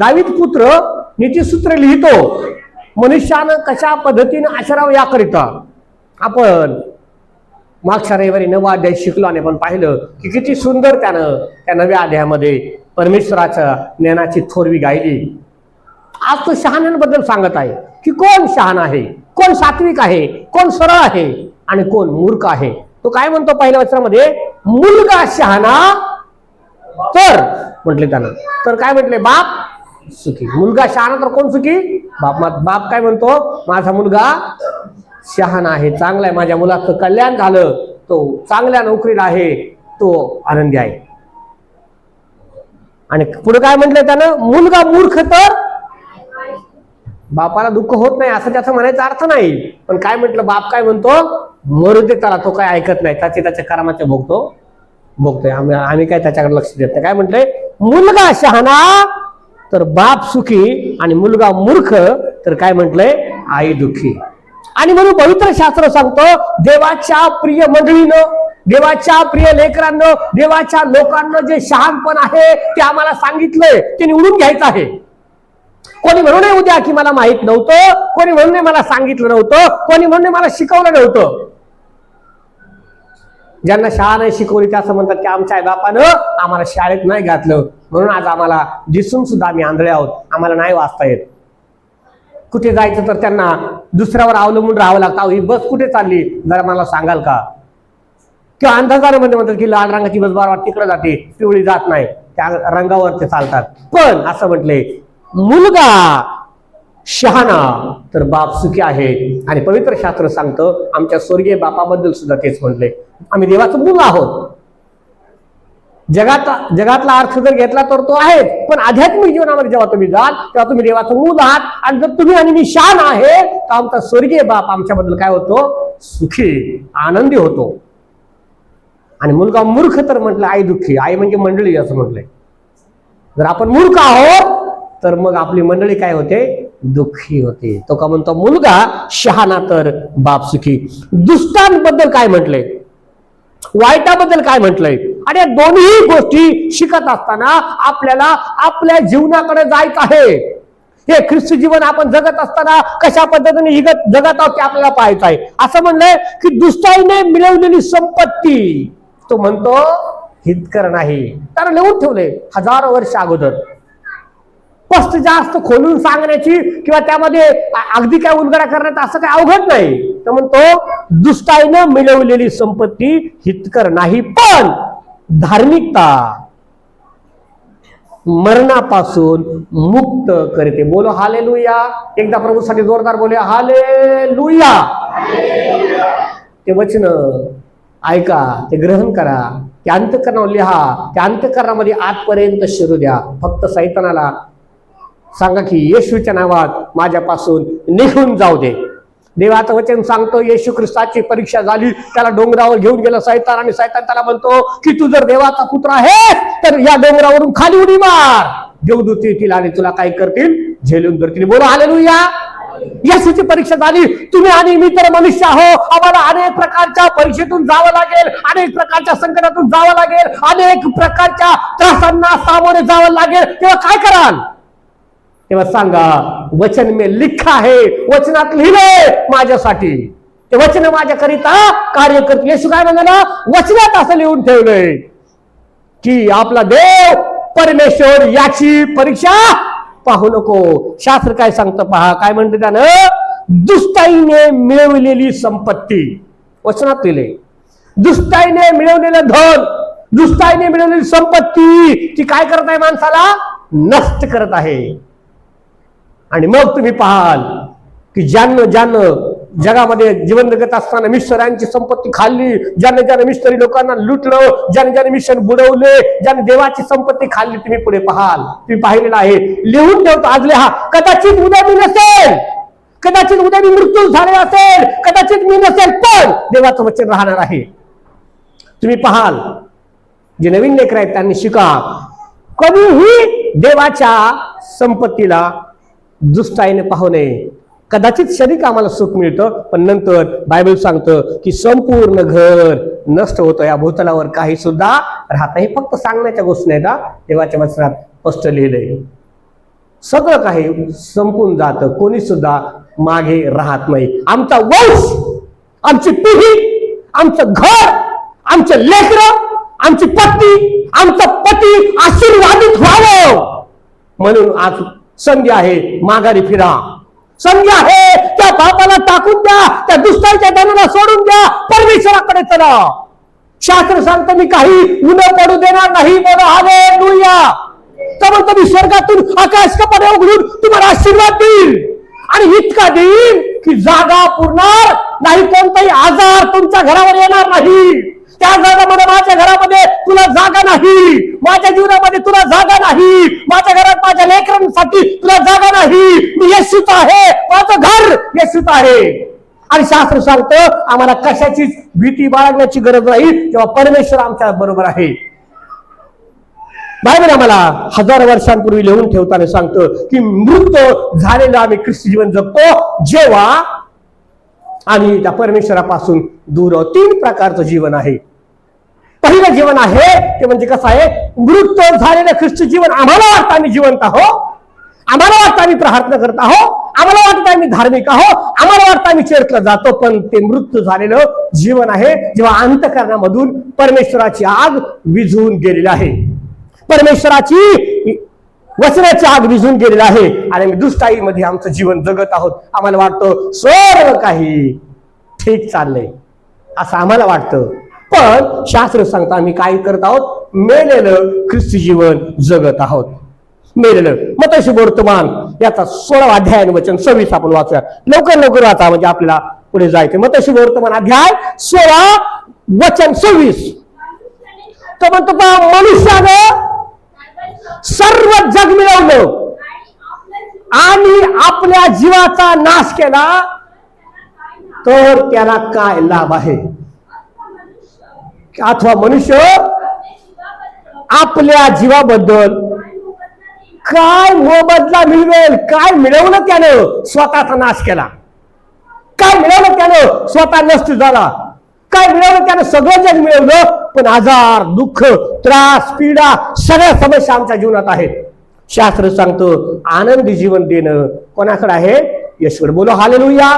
दावीत पुत्र नीतीसूत्र लिहितो. मनुष्यानं कशा पद्धतीनं आचरावं याकरिता आपण मागच्या रविवारी नवा अध्याय शिकलो आणि आपण पाहिलं की किती सुंदर त्यानं त्या नव्या अध्यायामध्ये परमेश्वराच्या ज्ञानाची थोरवी गायली. आज तो शहाण्यांबद्दल सांगत आहे की कोण शहाण आहे? कोण सात्विक आहे? कोण सरळ आहे? आणि कोण मूर्ख आहे? तो काय म्हणतो पहिल्या वचनामध्ये? मुलगा शहाणा तर म्हटले त्यानं. तर काय म्हटले? बाप सुखी. मुलगा शहाणा तर कोण सुखी? बाप बाप काय म्हणतो? माझा मुलगा शहाणा आहे चांगला आहे. माझ्या मुलाचं कल्याण झालं. तो चांगल्या नोकरीला आहे. तो आनंदी आहे. आणि पुढे काय म्हटलं त्यानं? मुलगा मूर्ख तर बापाला दुःख होत नाही असं त्याचा म्हणायचा अर्थ नाही. पण काय म्हटलं? बाप काय म्हणतो? मरू दे त्याला तो काय ऐकत नाही. त्याचे त्याच्या कर्माचे भोगतो भोगतोय. आम्ही आम्ही काय त्याच्याकडे लक्ष देत नाही. काय म्हटलंय? मुलगा शहाणा तर बाप सुखी आणि मुलगा मूर्ख तर काय म्हटलंय? आई दुःखी. आणि म्हणून पवित्र शास्त्र सांगतो देवाच्या प्रिय मंडळीनं देवाच्या प्रिय लेकरांनो देवाच्या लोकांना जे शहाणपण आहे ते आम्हाला सांगितलंय ते निवडून घ्यायचं आहे. कोणी म्हणू नये उद्या की मला माहीत नव्हतं कोणी म्हणून मला सांगितलं नव्हतं कोणी म्हणून मला शिकवलं नव्हतं. ज्यांना शाळा नाही शिकवली ते असं म्हणतात की आमच्या आई बापानं आम्हाला शाळेत नाही घातलं. म्हणून आज आम्हाला दिसून सुद्धा आम्ही आंधळे आहोत. आम्हाला नाही वाचता येत. कुठे जायचं तर त्यांना दुसऱ्यावर अवलंबून राहावं लागतं. अहो, ही बस कुठे चालली? जरा मला सांगाल का? किंवा अंधकारामध्ये म्हणतात की लाल रंगाची बस बार तिकडे जाते पिवळी जात नाही. त्या रंगावर ते चालतात. पण असं म्हटले मुलगा शहाणा तर बाप सुखी आहे. आणि पवित्र शास्त्र सांगतं आमच्या स्वर्गीय बापाबद्दल सुद्धा तेच म्हटले. आम्ही देवाचं मुलं आहोत. जगात जगातला अर्थ जर घेतला तर तो आहे पण आध्यात्मिक जीवनामध्ये जेव्हा तुम्ही जाल तेव्हा तुम्ही देवाचं मूल आहात. आणि जर तुम्ही आणि मी शान आहे तर आमचा स्वर्गीय बाप आमच्याबद्दल काय होतो? सुखी आनंदी होतो. आणि मुलगा मूर्ख तर म्हटलं आई दुःखी आई म्हणजे मंडळी असं म्हटलंय. जर आपण मूर्ख आहोत तर मग आपली मंडळी काय होते? दुःखी होते. तो का म्हणतो मुलगा शहाणा तर बाप सुखी. दुष्टांबद्दल काय म्हटलंय? वाईटाबद्दल काय म्हटलंय? आणि या दोन्ही गोष्टी शिकत असताना आपल्याला आपल्या जीवनाकडे जायचं आहे. हे ख्रिस्त जीवन आपण जगत असताना कशा पद्धतीने जगत जगत आहोत ते आपल्याला पाहायचं आहे. असं म्हणलंय की दुष्टाईने मिळवलेली संपत्ती. तो म्हणतो हितकर नाही. त्यानं लिहून ठेवले हजारो वर्ष अगोदर. स्पष्ट जास्त खोलून सांगण्याची किंवा त्यामध्ये अगदी काय उलगडा करण्यात असं काय अवघड नाही. तर म्हणतो दुष्टाईनं मिळवलेली संपत्ती हितकर नाही. पण धार्मिकता मरणापासून मुक्त करते. बोलो हाले लुया एकदा प्रभूसाठी जोरदार बोलूया. हाले लुया ते वचन ऐका ते ग्रहण करा. ते अंतकरणावर लिहा. त्या अंतकरणामध्ये आतपर्यंत शिरू द्या. फक्त सैतानाला सांगा की येशूच्या नावात माझ्यापासून निघून जाऊ दे. देवाचं वचन सांगतो येशू ख्रिस्ताची परीक्षा झाली त्याला डोंगरावर घेऊन गेला सैतान आणि सैतान त्याला म्हणतो की तू जर देवाचा पुत्र आहे तर या डोंगरावरून खाली उडी मार. देवदूत येतील आणि तुला काय करतील? झेलून धरतील. बोला हालेलुया. येशूची परीक्षा झाली. तुम्ही आणि मी तर मनुष्य आहो. आम्हाला अनेक प्रकारच्या परीक्षेतून जावं लागेल अनेक प्रकारच्या संकटातून जावं लागेल अनेक प्रकारच्या त्रासांना सामोरे जावं लागेल. तेव्हा काय कराल? तेव्हा सांगा वचन मे लिखा आहे वचनात लिहिलंय माझ्यासाठी. ते वचन माझ्याकरिता कार्य करते. येशू काय म्हणाला? वचनात असं लिहून ठेवलंय की आपला देव परमेश्वर याची परीक्षा पाहू नको. शास्त्र काय सांगतं पहा? काय म्हणते त्यानं? दुष्टाईने मिळवलेली संपत्ती. वचनात लिहिले. दुष्टाईने मिळवलेलं धन दुष्टाईने मिळवलेली संपत्ती ती काय करत आहे माणसाला? नष्ट करत आहे. आणि मग तुम्ही पाहाल की ज्यानं ज्यानं जगामध्ये जीवन जगत असताना मिस्टरांची संपत्ती खाल्ली ज्याने ज्याने मिश्री लोकांना लुटलं ज्याने ज्याने मिशन बुडवले ज्याने देवाची संपत्ती खाल्ली तुम्ही पुढे पाहाल. तुम्ही पाहिलेलं आहे. लिहून ठेवतो आज लिहा. कदाचित उद्या मी नसेल. कदाचित उद्या मी मृत्यू झाले असेल. कदाचित मी नसेल पण देवाचं वचन राहणार आहे. तुम्ही पाहाल. जे नवीन लेकर आहेत त्यांनी शिका. कधीही देवाच्या संपत्तीला दुष्टाईने पाहू नये. कदाचित शरीर आम्हाला सुख मिळतं पण नंतर बायबल सांगतं की संपूर्ण घर नष्ट होतं. या भूतलावर काही सुद्धा राहत नाही फक्त सांगण्याच्या गोष्टी नाही का देवाच्या वचनात स्पष्ट लिहिलंय. सगळं काही संपून जातं. कोणी सुद्धा मागे राहत नाही. आमचा वंश आमची पिढी आमचं घर आमचं लेकर आमची पत्नी आमचा पती आशीर्वादित व्हावं. म्हणून आज संधी आहे माघारी फिरा. संधी आहे त्या पापाला टाकून द्या त्या दुष्टाच्या धनाला सोडून द्या परमेश्वराकडे चला. शास्त्र सांगतं मी काही उन पडू देणार नाही बोला आले लुया तर म्हणतो मी स्वर्गातून आकाश कपडे उघडून तुम्हाला आशीर्वाद देईल. आणि इतका देईल की जागा पुरणार नाही कोणताही आजार तुमच्या घरावर येणार नाही. त्या जागामध्ये माझ्या घरामध्ये तुला जागा नाही. माझ्या जीवनामध्ये तुला जागा नाही. माझ्या घरात माझ्या लेकरांसाठी तुला जागा नाही. मी येशूच आहे. माझं घर येशूच आहे. आणि शास्त्र सांगतं आम्हाला कशाचीच भीती बाळगण्याची गरज नाही तेव्हा परमेश्वर आमच्या बरोबर आहे. बायबल आम्हाला हजार वर्षांपूर्वी लिहून ठेवताना सांगतं की मृत झालेलं आम्ही ख्रिस्ती जीवन जगतो जेव्हा आम्ही त्या परमेश्वरापासून दूर तीन प्रकारचं जीवन आहे. पहिलं जीवन आहे ते म्हणजे कसं आहे मृत झालेलं ख्रिस्त जीवन आम्हाला वाटतं आम्ही जिवंत आहो. आम्हाला वाटतं आम्ही प्रार्थना करत आहो. आम्हाला वाटतं आम्ही धार्मिक आहो. आम्हाला वाटतं आम्ही चर्चला जातो पण ते मृत्यू झालेलं जीवन आहे जेव्हा अंतकरणामधून परमेश्वराची आग विझवून गेलेली आहे. परमेश्वराची वचनाची आग विझून गेलेली आहे. आणि आम्ही दुष्टाईमध्ये आमचं जीवन जगत आहोत. आम्हाला वाटतं सर्व काही ठीक चाललंय. असं आम्हाला वाटतं. पण शास्त्र सांगता आम्ही काय करत आहोत? मेलेलं ख्रिस्ती जीवन जगत आहोत. मेलेलं. मग तशी वर्तमान याचा सोळा अध्याय वचन सव्वीस आपण वाचूया लवकर लवकर वाचा म्हणजे आपल्याला पुढे जायचं मग तशी वर्तमान अध्याय सोळा वचन सव्वीस. तो म्हणतो पहा मनुष्यानं सर्व जग मिळवलं आणि आपल्या जीवाचा नाश केला तर त्याला काय लाभ आहे? अथवा मनुष्य आपल्या जीवाबद्दल काय मोबदला मिळवेल काय मिळवलं त्यानं? स्वतःचा नाश केला. काय मिळवलं त्यानं? स्वतः नष्ट झाला. काय मिळवलं त्यानं? सगळं जग मिळवलं पण आजार दुःख त्रास पीडा सगळ्या समस्या आमच्या जीवनात आहेत. शास्त्र सांगतं आनंदी जीवन देणं कोणाकडे आहे? यशवड बोलो हाले लुया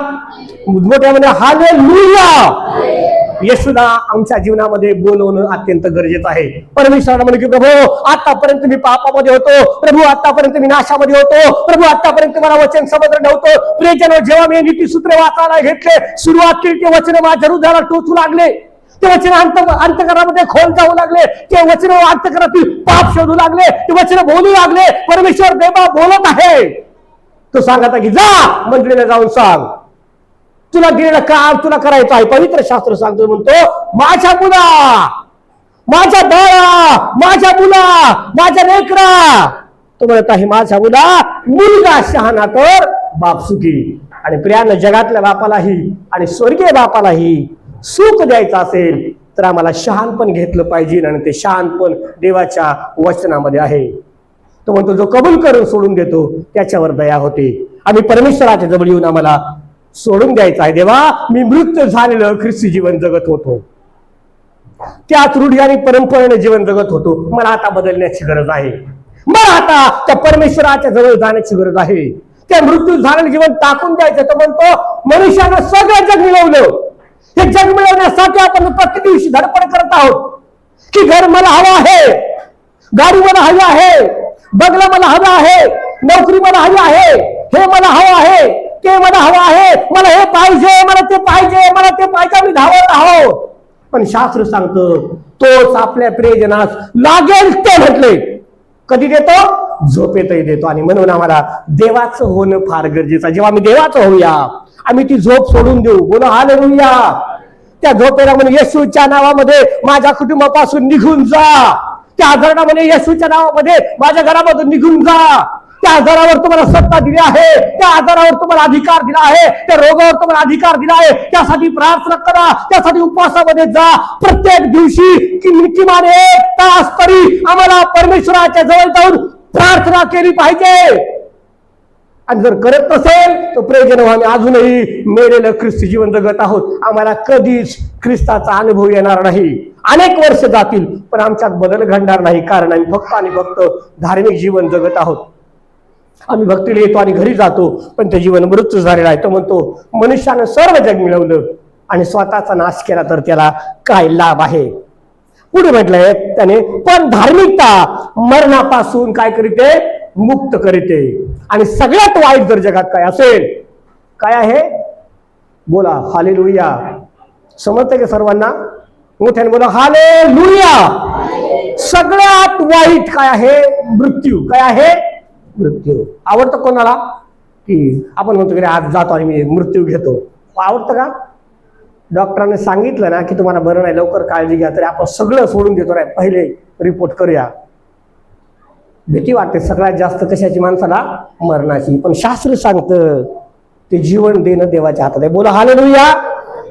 मोठ्या म्हणजे हाले लुया येशुदा आमच्या जीवनामध्ये बोलवणं अत्यंत गरजेचं आहे. परमेश्वराला म्हणे की प्रभू आतापर्यंत मी पापामध्ये होतो. प्रभू आतापर्यंत मी नाशामध्ये होतो. प्रभू आतापर्यंत मला वचन समजलं नव्हतं. प्रियजन जेव्हा मी नीती सूत्र वाचायला घेतले सुरुवात केली ते वचन माझ्या हृदयाला टोचू लागले. ते वचन अंत अंतकरामध्ये खोल जाऊ लागले. ते वचन अंतकरातील पाप शोधू लागले. ते वचन बोलू लागले. परमेश्वर देवा बोलत आहे. तो सांगता की जा मंडळीला जाऊन सांग. तुला दिलेला काम तुला करायचं आहे. पवित्र शास्त्र सांगतो म्हणतो माझ्या मुला माझ्या बाळा माझ्या मुला माझ्या लेकरा. तो म्हणत आहे माझ्या मुला मुलगा शहाणा तर बाप सुखी. आणि प्रियानं जगातल्या बापालाही आणि स्वर्गीय बापालाही सुख द्यायचं असेल तर आम्हाला शहाणपण घेतलं पाहिजे आणि ते शहाणपण देवाच्या वचनामध्ये आहे. तो म्हणतो जो कबूल करून सोडून देतो त्याच्यावर दया होते. आम्ही परमेश्वराच्या जवळ येऊन आम्हाला सोडून द्यायचं आहे. देवा मी मृत्यू झालेलं ख्रिस्ती जीवन जगत होतो. त्याच रूढी आणि परंपरेने जीवन जगत होतो. मला आता बदलण्याची गरज आहे. मला आता त्या परमेश्वराच्या जवळ जाण्याची गरज आहे. त्या मृत्यू झालेलं जीवन टाकून द्यायचं. तर म्हणतो मनुष्यानं सगळं जग मिळवलं. हे जग मिळवण्यासाठी आपण प्रत्येक दिवशी धडपड करत आहोत. की घर मला हवं आहे. गाडी मला हवी आहे. बंगला मला हवा आहे. नोकरी मला हवी आहे. हे मला हवं आहे. ते मला हवं आहे? मला हे पाहिजे मला ते पाहिजे मला ते पाहिजे. आम्ही धावत आहोत. पण शास्त्र सांगतं तोच आपल्या प्रियजनास लागेल ते म्हटले. कधी देतो? झोपेतही देतो. आणि म्हणून आम्हाला देवाचं होणं फार गरजेचं जेव्हा आम्ही देवाचं होऊया आम्ही ती झोप सोडून देऊ. बोला हालेलुया. त्या झोपेला म्हणे येशूच्या नावामध्ये माझ्या कुटुंबापासून निघून जा. त्या आजारामध्ये येशूच्या नावामध्ये माझ्या घरामधून निघून जा. त्या आजारावर तुम्हाला सत्ता दिली आहे त्या आजारावर तुम्हाला अधिकार दिला आहे त्या रोगावर तुम्हाला अधिकार दिला आहे. त्यासाठी प्रार्थना करा त्यासाठी उपवासामध्ये जा. प्रत्येक दिवशी कि- किमान एक तास तरी आम्हाला परमेश्वराच्या जवळ जाऊन प्रार्थना केली पाहिजे. आणि जर करत नसेल तर प्रयोजन आम्ही अजूनही मेलेलं ख्रिस्ती जीवन जगत आहोत. आम्हाला कधीच ख्रिस्ताचा अनुभव येणार नाही. अनेक वर्ष जातील पण आमच्यात बदल घडणार नाही. कारण आम्ही फक्त आणि फक्त धार्मिक जीवन जगत आहोत. आम्ही भक्तीला येतो आणि घरी जातो पण ते जीवन मृत्यू झालेला आहे. तो म्हणतो मनुष्यानं सर्व जग मिळवलं आणि स्वतःचा नाश केला तर त्याला काय लाभ आहे? पुढे म्हटलंय त्याने पण धार्मिकता मरणापासून काय करीते? मुक्त करीते. आणि सगळ्यात वाईट जर जगात काय असेल काय आहे? बोला हाले लुया समजतंय का सर्वांना? मोठ्याने बोला हाले लुया सगळ्यात वाईट काय आहे? मृत्यू. काय आहे? मृत्यू. आवडतं कोणाला? की आपण म्हणतो की आज जातो आणि मी मृत्यू घेतो. आवडतं का? डॉक्टरांनी सांगितलं ना की तुम्हाला बरं नाही लवकर काळजी घ्या तरी आपण सगळं सोडून देतो रे पहिले रिपोर्ट करूया. भीती वाटते सगळ्यात जास्त कशाची? माणसाला मरणाची. पण शास्त्र सांगतं ते जीवन देणं देवाच्या हातात आहे. बोला हालेलुया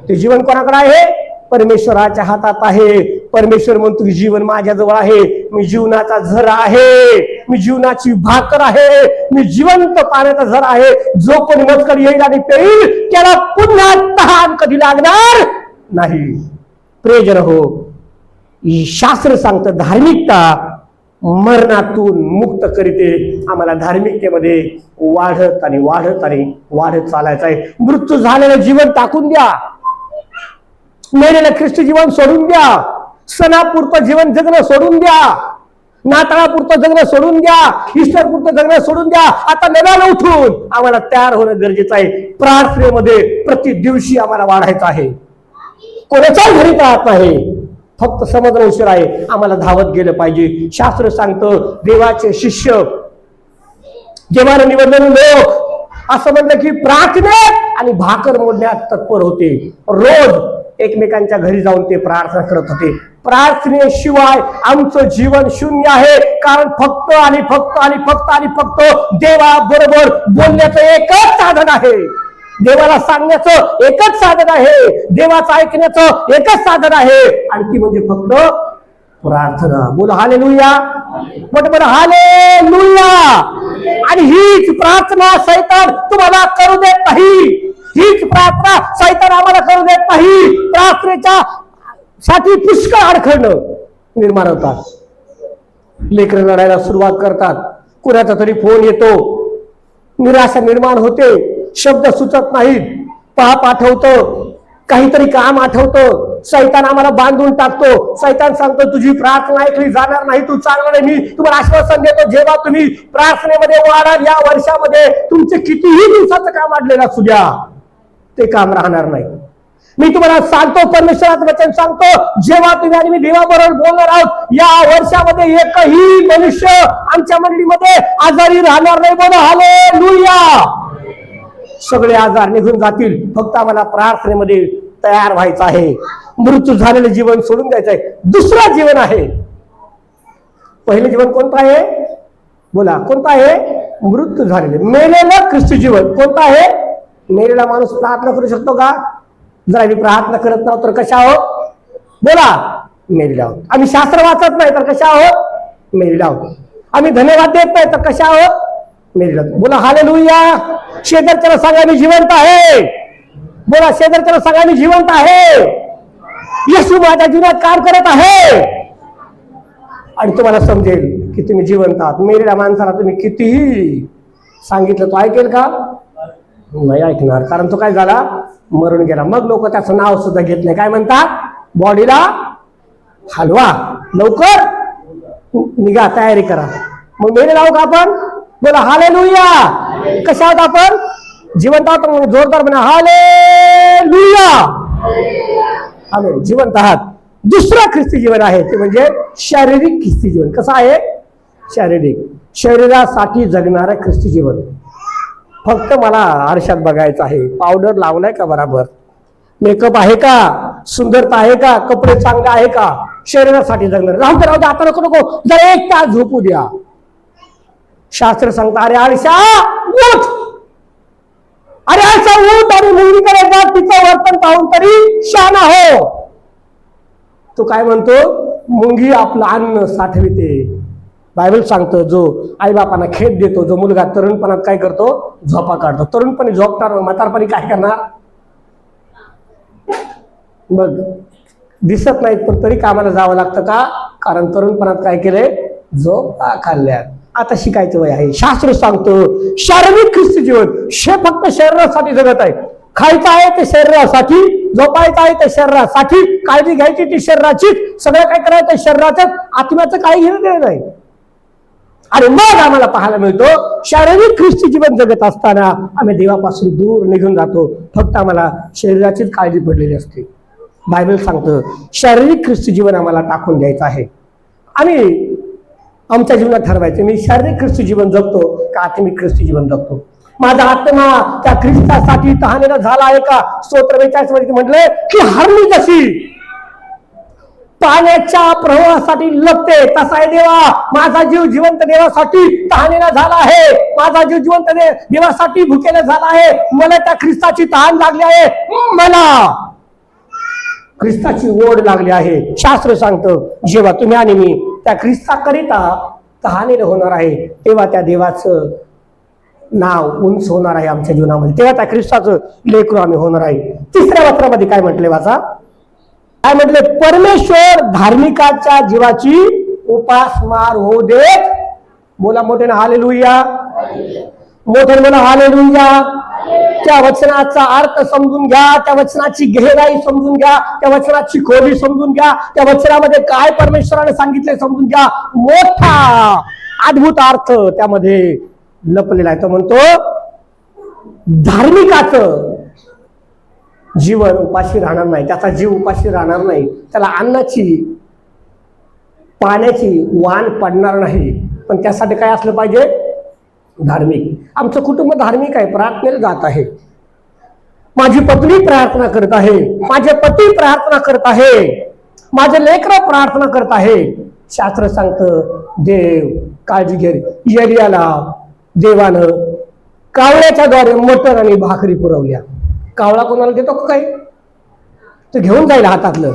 ते जीवन कोणाकडे आहे? परमेश्वराच्या हातात आहे. परमेश्वर म्हणतो जीवन माझ्याजवळ आहे. मी जीवनाचा झर आहे. मी जीवनाची भाकर आहे. मी जिवंत पाण्याचा झर आहे. जो कोणी मजकड येईल आणि पेईल त्याला पुन्हा तहान कधी लागणार नाही. प्रेजन हो शास्त्र सांगतं धार्मिकता मरणातून मुक्त करीते. आम्हाला धार्मिकतेमध्ये वाढत आणि वाढत आणि वाढत चालायचं आहे. मृत्यू झालेलं जीवन टाकून द्या. मेलेलं ख्रिस्त जीवन सोडून द्या. सणापुरतं जीवन जगणं सोडून द्या. नाताळापुरतं जगणं सोडून द्या. ईश्वरपुरतं जगणं सोडून द्या. आता नव्याला उठून आम्हाला तयार होणं गरजेचं आहे. प्रार्थनेमध्ये प्रति दिवशी आम्हाला वाढायचं आहे. कोणाच्या घरी राहत नाही. फक्त समजणं उशीर आहे. आम्हाला धावत गेलं पाहिजे. शास्त्र सांगतं देवाचे शिष्य देवानं निवडलेले लोक असं म्हणलं की प्रार्थनेत आणि भाकर मोडण्यात तत्पर होते. रोज एकमेकांच्या घरी जाऊन ते प्रार्थना करत होते. प्रार्थनेशिवाय आमचं जीवन शून्य आहे. कारण फक्त आणि फक्त आणि फक्त आणि फक्त देवा बरोबर बोलण्याचं एकच साधन आहे. देवाला सांगण्याचं एकच साधन आहे. देवाचं ऐकण्याचं एकच साधन आहे. आणि ती म्हणजे फक्त प्रार्थना. बोल हाले लुया मोठ हाले लुया आणि हीच प्रार्थना सैतान तुम्हाला करू देत नाही. हीच प्रार्थना सैतान आम्हाला करू देत नाही. प्रार्थनेच्या साठी पुष्कळ अडखळणं निर्माण होतात. लेकरं लढायला सुरुवात करतात. कुणाचा तरी फोन येतो. निराशा निर्माण होते. शब्द सुचत नाहीत. पाप आठवतं. काहीतरी काम आठवतं. सैतान आम्हाला बांधून टाकतो. सैतान सांगतो तुझी प्रार्थना ऐकली जाणार नाही. तू चांगला नाही. मी तुम्हाला आश्वासन देतो जेव्हा तुम्ही प्रार्थनेमध्ये वाढाल या वर्षामध्ये तुमचे कितीही दिवसाचं काम आडलेलं असू द्या ते काम राहणार नाही. मी तुम्हाला सांगतो परमेश्वराचं वचन सांगतो जेव्हा तुम्ही आणि मी देवाबरोबर बोलणार आहोत या वर्षामध्ये एकही मनुष्य आमच्या मंडळीमध्ये आजारी राहणार नाही बोला हॅलो लुया सगळे आजार निघून जातील. फक्त आम्हाला प्रार्थनेमध्ये तयार व्हायचं आहे. मृत्यू झालेलं जीवन सोडून द्यायचं आहे. दुसरं जीवन आहे. पहिलं जीवन कोणतं आहे? बोला कोणतं आहे? मृत्यू झालेले. मेलेलं ख्रिस्ती जीवन कोणतं आहे? मेलेला माणूस प्रार्थना करू शकतो का? जर आम्ही प्रार्थना करत नव्हतो तर कशा आहोत? बोला मेलेला आहोत. आम्ही शास्त्र वाचत नाही तर कशा आहोत? मेलेला आहोत. आम्ही धन्यवाद देत नाही तर कशा आहोत? मेलेला बोला हाले लुया शेजारच्याला सांगा मी जिवंत आहे. बोला शेजारच्याला सांगा मी जिवंत आहे. येशू माझ्या जीवनात काम करत आहे. आणि तुम्हाला समजेल की तुम्ही जिवंत आहात. मेलेल्या माणसाला तुम्ही कितीही सांगितलं तो ऐकेल का? नाही ऐकणार. कारण तो काय झाला? मरून गेला. मग लोक त्याचं नाव सुद्धा घेत नाही. काय म्हणतात बॉडीला हलवा. लवकर निघा तयारी करा. मग मेले लावू का आपण? बोला हाले लुया कशा आहोत आपण? जिवंत आहात मग जोरदार म्हणा हाले लुया आम्ही जिवंत आहात. दुसरं ख्रिस्ती जीवन आहे ते म्हणजे शारीरिक ख्रिस्ती जीवन. कसं आहे? शारीरिक. शरीरासाठी जगणारं ख्रिस्ती जीवन. फक्त मला आरशात बघायचं आहे. पावडर लावलाय का बराबर? मेकअप आहे का? सुंदरता आहे का? कपडे चांगले आहे का? शरीरासाठी जगणार. राहू दे राहू दे आता नको नको. जर एक तास झोपू द्या. शास्त्र सांगता अरे आरशा उठ! अरे असं उठ आणि मुलगीकडे जा तिचं वर्तन पाहून तरी शाना हो तो काय म्हणतो? मुंगी आपलं अन्न साठविते. बायबल सांगतो जो आईबापांना खेद देतो जो मुलगा तरुणपणात काय करतो? झोपा काढतो. तरुणपणी झोपणार म्हातारपणी काय करणार? मग दिसत नाहीत पण तरी कामाला जावं लागतं का? कारण तरुणपणात काय केलंय? झोपा खाल्ल्यात. आता शिकायचं वय आहे. शास्त्र सांगतो शारीरिक ख्रिस्त जीवन. हे फक्त शरीरासाठी जगत आहे. खायचं आहे ते शरीरासाठी झोपायचं आहे ते शरीरासाठी काळजी घ्यायची ती शरीराची सगळं काय करायचं ते शरीराचं आत्म्याचं काही घेणं देणं नाही. आणि मग आम्हाला पाहायला मिळतो शारीरिक ख्रिस्ती जीवन जगत असताना आम्ही देवापासून दूर निघून जातो. फक्त आम्हाला शरीराचीच काळजी पडलेली असते. बायबल सांगतं शारीरिक ख्रिस्ती जीवन आम्हाला टाकून द्यायचं आहे. आणि आमच्या जीवनात ठरवायचं. मी शारीरिक ख्रिस्ती जीवन जगतो का आत्मिक ख्रिस्ती जीवन जगतो? माझा आत्मा त्या ख्रिस्तासाठी तहानेला झाला आहे का? स्तोत्र बेचाळीसमध्ये म्हटलंय की हरली कशी पाण्याच्या प्रवाहासाठी लपते तसा आहे देवा. माझा जीव जिवंत देवासाठी तहानेला झाला आहे. माझा जीव जिवंत देवासाठी भुकेला झाला आहे. मला त्या ख्रिस्ताची तहान लागली आहे. मला ख्रिस्ताची ओढ लागली आहे. शास्त्र सांगतं जेव्हा तुम्ही आणि मी त्या ख्रिस्ताकरिता तहानेला होणार आहे. तेव्हा त्या देवाचं नाव उंच होणार आहे आमच्या जीवनामध्ये. तेव्हा त्या ख्रिस्ताचं लेकरू आम्ही होणार आहे. तिसऱ्या पत्रामध्ये काय म्हटले वाचा? काय म्हटले? परमेश्वर धार्मिकाच्या जीवाची उपासमार होऊ देत. बोला मोठ्याने हाले लुया मोठे बोला हाले लुया त्या वचनाचा अर्थ समजून घ्या त्या वचनाची गहराई समजून घ्या त्या वचनाची खोली समजून घ्या त्या वचनामध्ये काय परमेश्वराने सांगितले समजून घ्या. मोठा अद्भुत अर्थ त्यामध्ये लपलेला आहे. तो म्हणतो धार्मिकाच जीवन उपाशी राहणार नाही. त्याचा जीव उपाशी राहणार नाही. त्याला अन्नाची पाण्याची वाण पडणार नाही. पण त्यासाठी काय असलं पाहिजे? धार्मिक. आमचं कुटुंब धार्मिक आहे प्रार्थनेला जात आहे. माझी पत्नी प्रार्थना करत आहे माझे पती प्रार्थना करत आहे माझे लेकर प्रार्थना करत आहे. शास्त्र सांगतं देव काळजी घे. येरियाला देवानं कावळ्याच्या द्वारे मटर आणि भाकरी पुरवल्या. कावळा कोणाला देतो का काही? ते घेऊन जाईल हातातलं.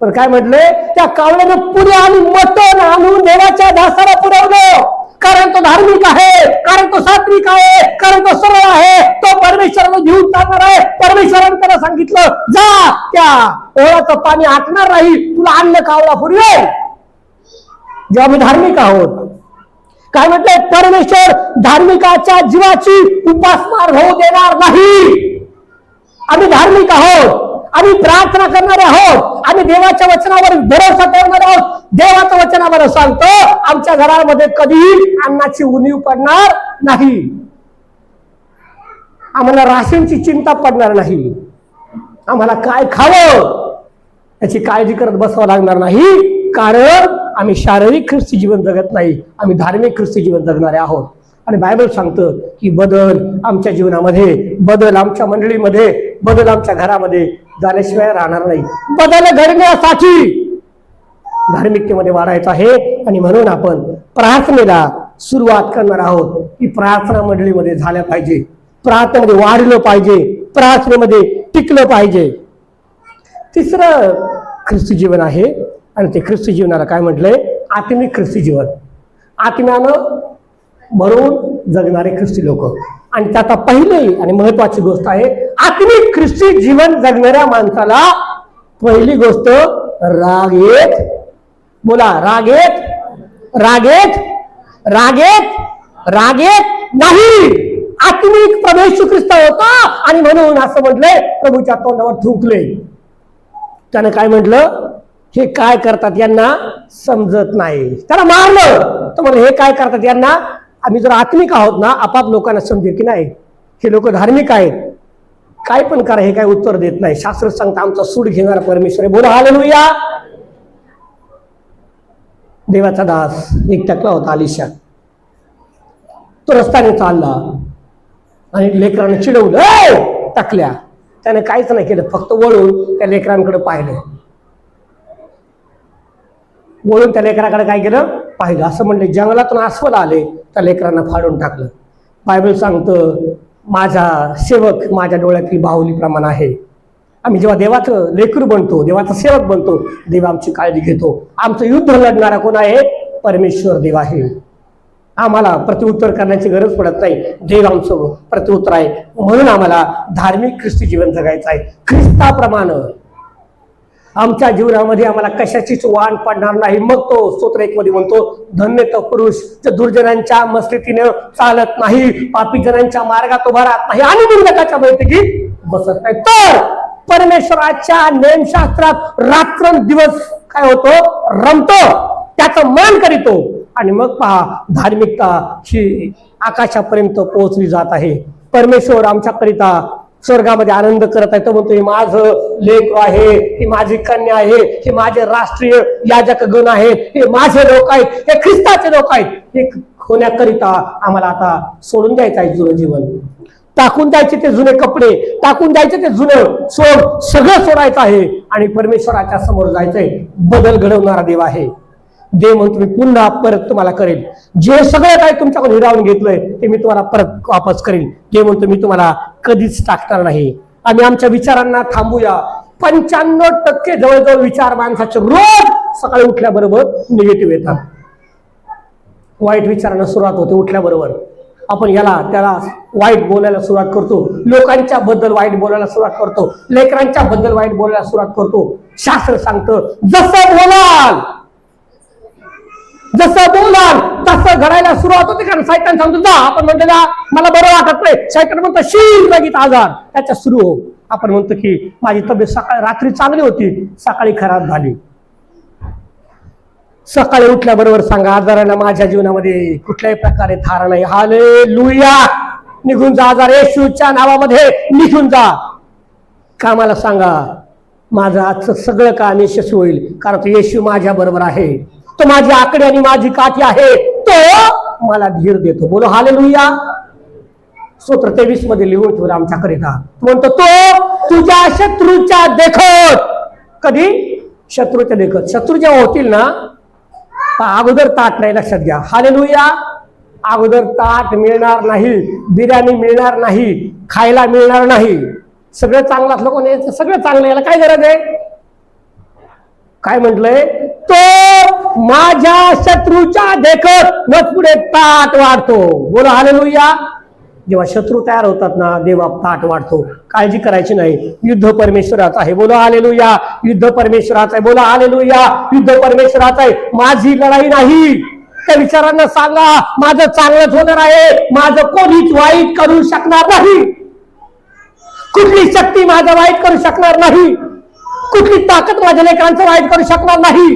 पण काय म्हटलंय त्या कावळ्यानं पुऱ्या आणि मटण आणून देवाच्या दासाला पुरवलं. कारण तो धार्मिक आहे कारण तो सात्विक आहे कारण तो सरळ आहे तो परमेश्वराला घेऊन चालणार आहे. परमेश्वराने त्याला सांगितलं जा त्या ओळाचं पाणी आटणार नाही तुला अन्न कावला पुरवेल जेव्हा आम्ही धार्मिक आहोत काय म्हटलंय? परमेश्वर धार्मिकाच्या जीवाची उपासमार होऊ देणार नाही. आम्ही धार्मिक आहोत. आम्ही प्रार्थना करणारे आहोत. आम्ही देवाच्या वचनावर भरोसा करणार आहोत. देवाचं वचनावर सांगतो आमच्या घरामध्ये कधीही अन्नाची उणीव पडणार नाही. आम्हाला राशींची चिंता पडणार नाही. आम्हाला काय खावं याची काळजी करत बसावं लागणार नाही. कारण आम्ही शारीरिक ख्रिस्ती जीवन जगत नाही. आम्ही धार्मिक ख्रिस्ती जीवन जगणारे आहोत. आणि बायबल सांगतं की बदल आमच्या जीवनामध्ये बदल आमच्या मंडळीमध्ये बदल आमच्या घरामध्ये झाल्याशिवाय राहणार नाही. बदल घडण्यासाठी धार्मिकतेमध्ये वाढायचं आहे. आणि म्हणून आपण प्रार्थनेला सुरुवात करणार आहोत. की प्रार्थना मंडळीमध्ये झाल्या पाहिजे. प्रार्थनेमध्ये वाढलं पाहिजे. प्रार्थनेमध्ये टिकलं पाहिजे. तिसरं ख्रिस्ती जीवन आहे. आणि ते ख्रिस्ती जीवनाला काय म्हटलंय? आत्मिक ख्रिस्ती जीवन. आत्म्यानं भरून जगणारे ख्रिस्ती लोक. आणि त्यात पहिली आणि महत्वाची गोष्ट आहे. आत्मिक ख्रिस्ती जीवन जगणाऱ्या माणसाला पहिली गोष्ट राग येत. बोला राग येत राग येत राग येत राग येत नाही. आत्मिक प्रवेश ख्रिस्त होता आणि म्हणून असं म्हटलंय प्रभूच्या तोंडावर थुंकले त्यानं काय म्हटलं? हे काय करतात यांना? समजत नाही. त्याला मारलं. तर म्हणलं हे काय करतात यांना? आम्ही जर आत्मिक आहोत ना आपाप लोकांना समजेल की नाही? हे लोक धार्मिक आहेत. काय पण करा हे काय उत्तर देत नाही. शास्त्र सांगतं आमचा सूड घेणारा परमेश्वर आहे. बोला हालेलुया. देवाचा दास एक टकला होता? आलिशा. तो रस्त्याने चालला आणि लेकरानं चिडवलं टाकल्या. त्याने काहीच नाही केलं फक्त वळून त्या लेकरांकडे पाहिलं. वळून त्या लेकराकडे काय केलं? पाहिलं. असं म्हणले जंगलातून अस्वल आले. त्या लेकरांना फाडून टाकलं. बायबल सांगतं माझा सेवक माझ्या डोळ्यातील बाहुलीप्रमाणे आहे. आम्ही जेव्हा देवाचं लेकरू बनतो देवाचा सेवक बनतो देव आमची काळजी घेतो. आमचं युद्ध लढणारा कोण आहे? परमेश्वर देव आहे. आम्हाला प्रत्युत्तर करण्याची गरज पडत नाही. देव आमचं प्रत्युत्तर आहे. म्हणून आम्हाला धार्मिक ख्रिस्ती जीवन जगायचं आहे. ख्रिस्ताप्रमाणे. आमच्या जीवनामध्ये आम्हाला कशाचीच वाण पडणार नाही. मग तो स्तोत्र एक मध्ये म्हणतो धन्य तो पुरुष जो दुर्जनांच्या मस्तितीनं चालत नाही पापी जनांच्या मार्गात उभा राहत नाही आणि दुर्गताच्या बैठकीत बसत नाही. तर परमेश्वराच्या नेमशास्त्रात रात्रंदिवस काय होतो? रमतो. त्याचा मान करीतो. आणि मग पहा धार्मिकता ही आकाशापर्यंत पोहोचली जात आहे. परमेश्वर आमच्याकरिता स्वर्गामध्ये आनंद करत आहे तो म्हणतो हे माझं लेख आहे ही माझी कन्या आहे हे माझे राष्ट्रीय याजक गण आहेत हे माझे लोक आहेत हे ख्रिस्ताचे लोक आहेत. हे होण्याकरिता आम्हाला आता सोडून द्यायचं आहे जुनं जीवन. टाकून द्यायचे ते जुने कपडे टाकून द्यायचे ते जुनं सोड सगळं सोडायचं आहे आणि परमेश्वराच्या समोर जायचंय. बदल घडवणारा देव आहे. दे म्हणतो मी पुन्हा परत तुम्हाला करेल. जे सगळं काही तुमच्याकडून हिरावून घेतलंय ते मी तुम्हाला परत वापस करेल. जे म्हणतो मी तुम्हाला कधीच टाकणार नाही. आम्ही आमच्या विचारांना थांबूया. पंच्याण्णव टक्के जवळजवळ विचार माणसाचे रोज सकाळी उठल्याबरोबर निगेटिव्ह येतात. वाईट विचारांना सुरुवात होते उठल्याबरोबर. आपण याला त्याला वाईट बोलायला सुरुवात करतो. लोकांच्या बद्दल वाईट बोलायला सुरुवात करतो. लेकरांच्या बद्दल वाईट बोलायला सुरुवात करतो. शास्त्र सांगतं जसं बोलाल जसं बोलाल तसं घडायला सुरुवात होते. कारण सायकल सांगतो जा. आपण म्हणतो जा. मला बरं वाटत नाही. सायकल म्हणतो शील लगीत आजार. त्याच्या सुरू हो. आपण म्हणतो की माझी तब्येत सकाळी रात्री चांगली होती. सकाळी खराब झाली. सकाळी उठल्याबरोबर सांगा आजाराला माझ्या जीवनामध्ये कुठल्याही प्रकारे धारा नाही. हाले लुया निघून जा आजार. येशूच्या नावामध्ये निघून जा. कामाला सांगा माझं आजचं सगळं काम यशस्वी होईल. कारण तो येशू माझ्या बरोबर आहे. तो माझी आकडे आणि माझी काठी आहे. तो मला धीर देतो. बोलो हाले लुया सूत्र तेवीसमध्ये लिहून ठेवलं आमच्याकरिता म्हणतो तो तुझ्या शत्रूच्या देखत. कधी? शत्रूच्या देखत. शत्रू जेव्हा होतील ना अगोदर ताट नाही लक्षात घ्या. हालेलुया. अगोदर ताट मिळणार नाही बिर्याणी मिळणार नाही खायला मिळणार नाही. सगळं चांगलं असलं यायचं? सगळं चांगलं याला काय गरज आहे? काय म्हटलंय? माझ्या शत्रूच्या देखत मग पुढे ताट वाढतो. बोला हालेलुया जेव्हा शत्रू तयार होतात ना देवा ताट वाढतो. काळजी करायची नाही. युद्ध परमेश्वराचा आहे. बोला आलेलुया युद्ध परमेश्वराचा आहे. बोला आलेलुया युद्ध परमेश्वराचा आहे. माझी लढाई नाही. त्या विचारांना सांगा माझं चांगलंच होणार आहे. माझं कोणीच वाईट करू शकणार नाही. कुठली शक्ती माझं वाईट करू शकणार नाही. कुठली ताकद माझ्या लेकरांचं वाईट करू शकणार नाही.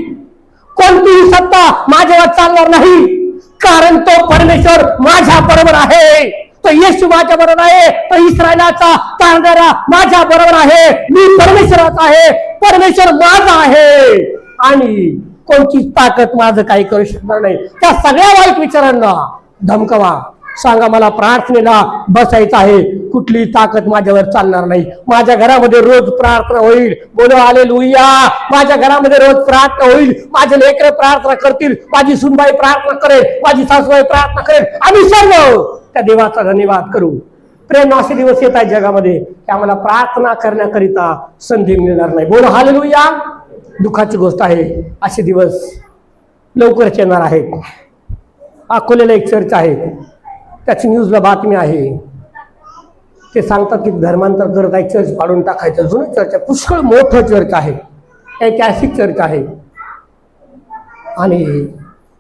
कोणतीही सत्ता माझ्यावर चालणार नाही. कारण तो परमेश्वर माझ्या बरोबर आहे. तो येशू माझ्या बरोबर आहे. तो इस्रायलाचा तारणारा माझ्या बरोबर आहे. मी परमेश्वराचा आहे. परमेश्वर माझा आहे. आणि कोणतीच ताकद माझं काही करू शकणार नाही. त्या सगळ्या वाईट विचारांना धमकवा. सांगा मला प्रार्थनेला बसायचं आहे. कुठली ताकद माझ्यावर चालणार नाही. माझ्या घरामध्ये रोज प्रार्थना होईल. बोलो आले लुया माझ्या घरामध्ये रोज प्रार्थना होईल. माझे लेकर प्रार्थना करतील. माझी सुनबाई प्रार्थना करेल. माझी सासूबाई प्रार्थना करेल. आम्ही सर्व त्या देवाचा धन्यवाद करू. प्रेम असे दिवस येत आहेत जगामध्ये की आम्हाला प्रार्थना करण्याकरिता संधी मिळणार नाही. बोलो हालेलुया. दुःखाची गोष्ट आहे. असे दिवस लवकरच येणार आहेत. अकोलेला एक चर्च आहे. त्याची न्यूजला बातमी आहे. ते सांगतात की धर्मांतर करत आहे चर्च पाडून टाकायचं. जुनं चर्च आहे. पुष्कळ मोठं चर्च आहे. ऐतिहासिक चर्च आहे. आणि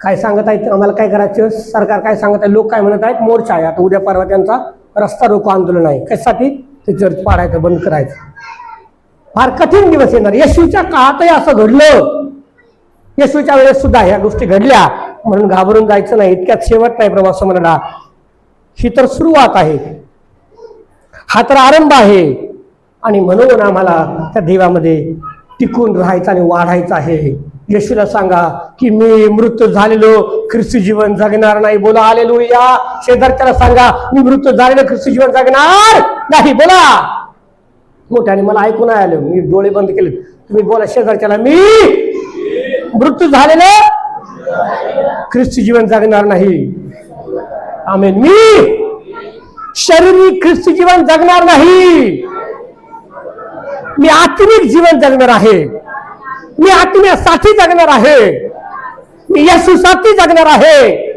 काय सांगत आहेत? आम्हाला काय करायचं? सरकार काय सांगत आहे? लोक काय म्हणत आहेत? मोर्चा आहे. आता उद्या परवा त्यांचा रस्ता रोको आंदोलन आहे. कशासाठी? ते चर्च पाडायचं बंद करायचं. फार कठीण दिवस येणार. येशूच्या काळातही असं घडलं. येशूच्या वेळेस सुद्धा ह्या गोष्टी घडल्या. म्हणून घाबरून जायचं नाही. इतक्यात शेवट नाही प्रवास म्हणाला. ही तर सुरुवात आहे. हा तर आरंभ आहे. आणि म्हणून आम्हाला त्या देवामध्ये टिकून राहायचं आणि वाढायचं आहे. येशूला सांगा की मी मृत्यू झालेलो ख्रिस्ती जीवन जगणार नाही. बोला आलेलो या शेजारच्याला सांगा मी मृत्यू झालेलो ख्रिस्ती जीवन जगणार नाही. बोला. मोठ्याने मला ऐकून आलं. मी डोळे बंद केले. तुम्ही बोला शेजारच्याला मी मृत्यू झालेलं ख्रिस्ती जीवन जगणार नाही. आम्ही मी शरीरी ख्रिस्ती जीवन जगणार नाही. मी आत्मिक जीवन जगणार आहे. मी आत्म्यासाठी जगणार आहे. मी यशूसाठी जगणार आहे.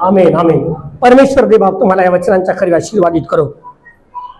आमेन आमेन. परमेश्वर देवा तुम्हाला या वचनांच्या खरी आशीर्वादित करो.